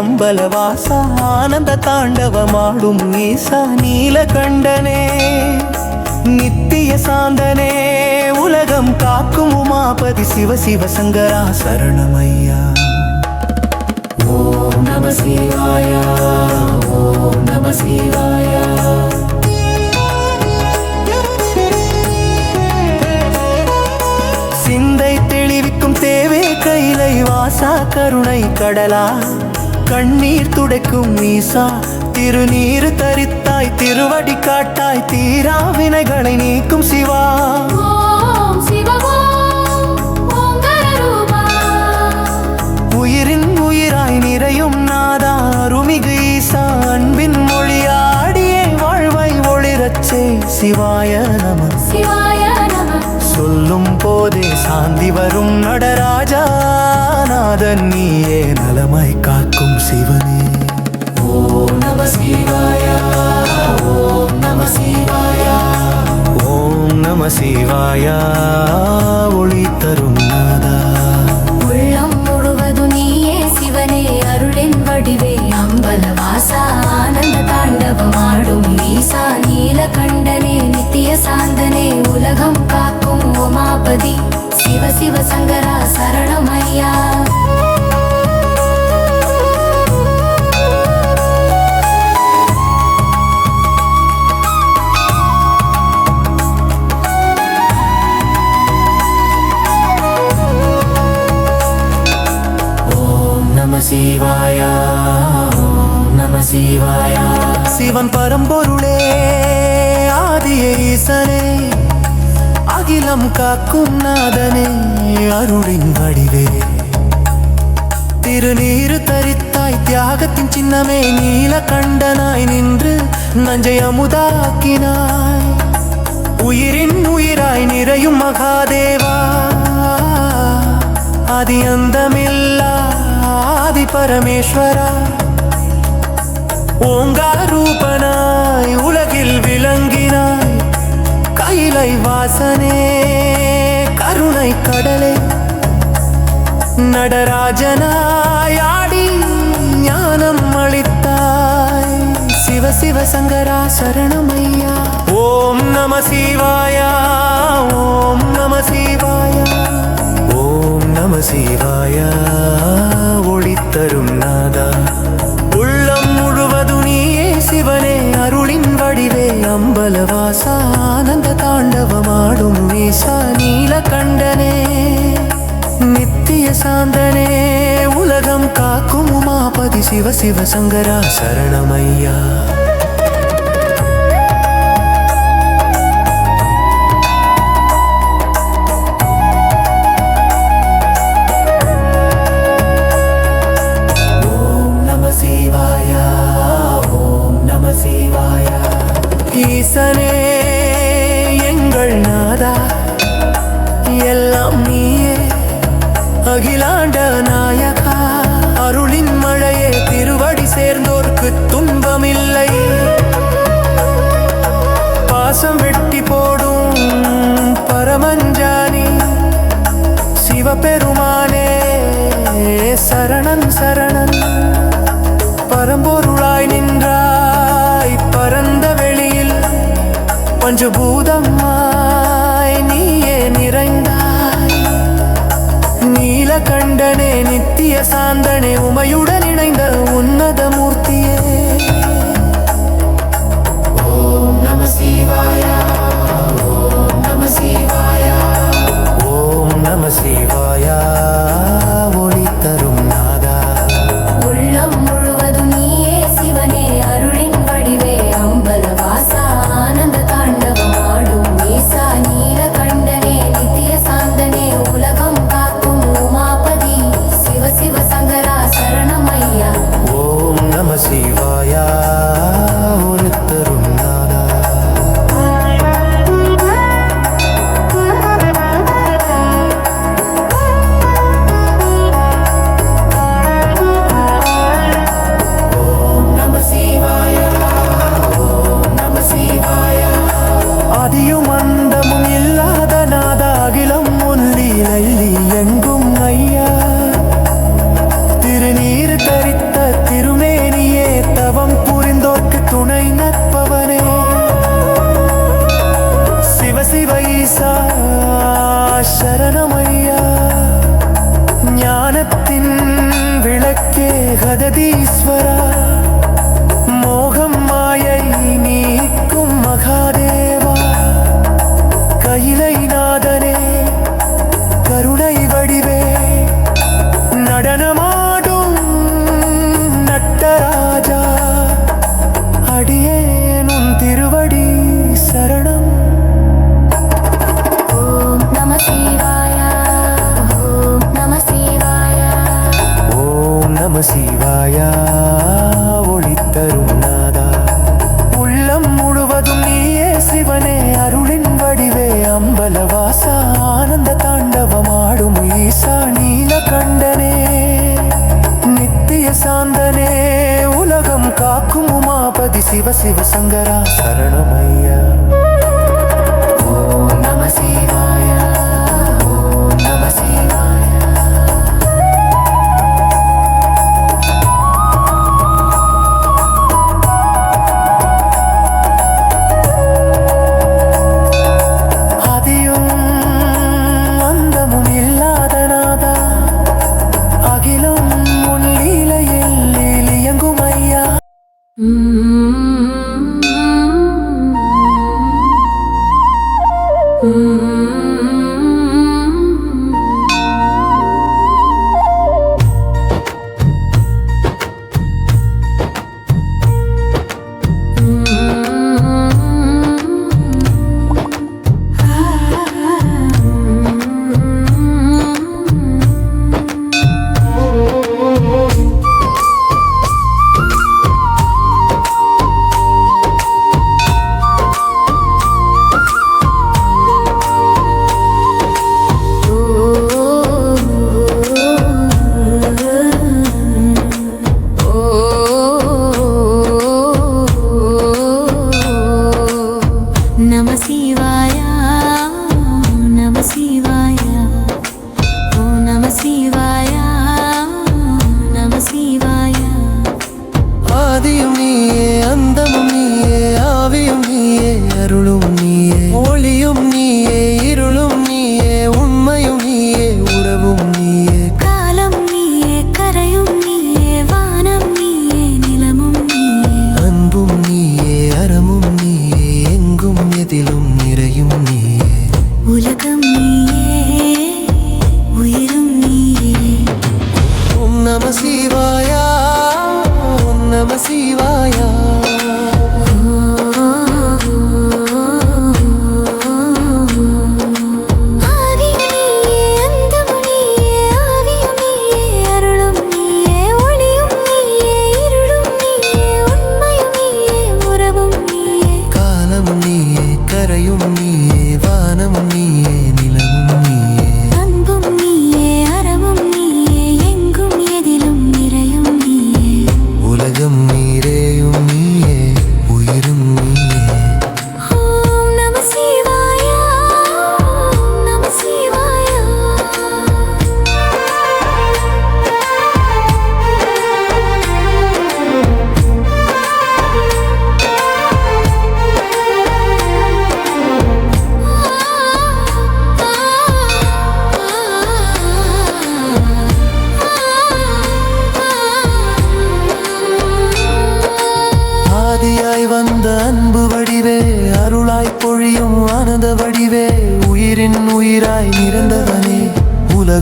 வடிவே அம்பலவாசா ஆனந்த தாண்டவமாடும் ஈசா நீலகண்டனே. நித்திய சாந்தனே உலகம் காக்கும் உமாபதி சிவ சிவ சங்கரா சரணமையா. ஓம் நம சிவாய ஓம் நம சிவாய. சிந்தை தெளிவிக்கும் தேவே கைலை வாசா கருணை கடலா. கண்ணீர் துடைக்கும் ஈசா திருநீர் தரித்தாய் திருவடி காட்டாய் தீரா வினைகளை நீக்கும் சிவா. உயிரின் உயிராய் நிறையும் நாதா அருமிகு ஈசா. அன்பின் மொழியாடியே வாழ்வை ஒளிரச்சே சிவாய நம. சொல்லும் போதே சாந்தி வரும் நடராஜா. நாதன் நீயே நலமாய் காக்கும் சிவனே. ஓம் நம சிவாய ஓம் நம சிவாய. ஓம் நம சிவாய ஒளி தரும் நாதா. உள்ளம் முழுவதும் நீயே சிவனே அருளின் வடிவே. அம்பல வாசா ஆனந்த தாண்டவமாடும் ஈசா நீலகண்டனே நித்திய சாந்தனே. உலகம் காக்கும் உமாபதி சிவ சிவ சங்கரா சிவன் பரம்பொருளே ஆதிய ஈசனே அகிலம் காக்கும் நாதனே அருளின் வடிவே. திருநீரு தரித்தாய் தியாகத்தின் சின்னமே நீல கண்டனாய் நின்று நஞ்சை அமுதாக்கினாய். உயிரின் உயிராய் நிறையும் மகாதேவா ஆதி அந்தமில்லா ஆதி பரமேஸ்வரா. ஓங்காரூபனாய் உலகில் விளங்கினாய். கைலை வாசனே கருணை கடலே. நடராஜனாய் ஆடி ஞானம் அளித்தாய். சிவ சிவ சங்கரா சரணமையா. ஓம் நம சிவாயா ஓம் நம சிவாயா. ஓம் நம சிவாயா ஒளித்தரும் ஈசா நீலகண்டனே நித்திய சாந்தனே உலகம் காக்கும் உமாபதி சிவ சிவ சங்கரா சரணமையா. பாசம் வெட்டி போடும் பரமஞ்சானி சிவபெருமானே சரணன் சரணன் பரம்பொருளாய் நின்றாய் பரந்த வெளியில் பஞ்சபூதமாய் நீயே நிறைந்தாய். நீலகண்டனே நித்திய சாந்தனே உமையுடன் இணைந்த உன்னத முழுவதும் நீயே சிவனே அருளின் வடிவே அம்பலவாசா ஆனந்த தாண்டவம் ஆடும் ஈசா நீல கண்டனே நித்திய சாந்தனே உலகம் காக்கும் உமாபதி சிவ சிவ சங்கரா சரணமையா.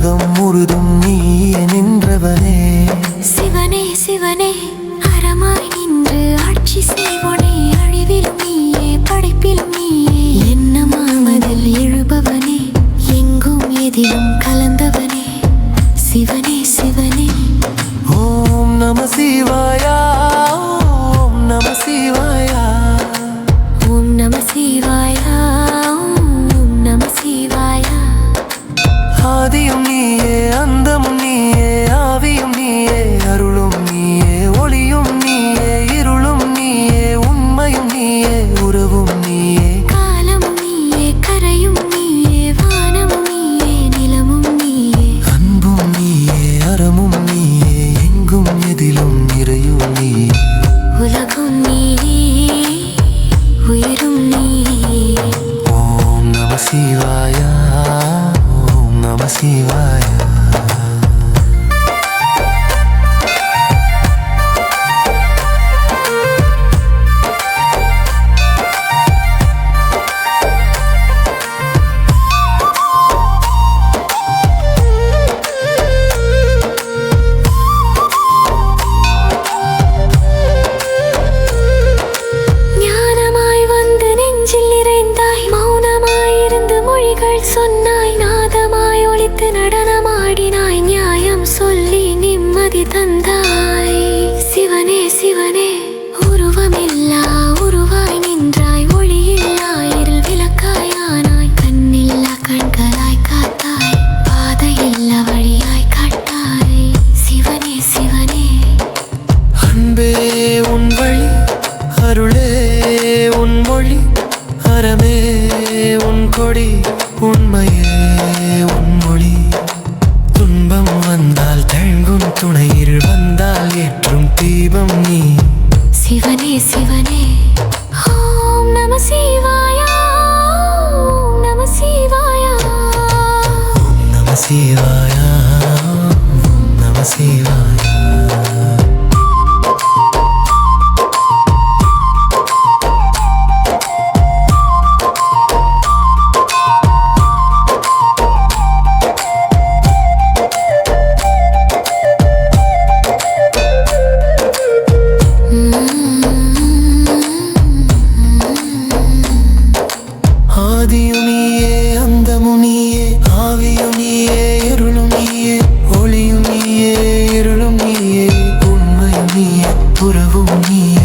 உலகம் முழுதும் உண்மையே. நீயே உறவும்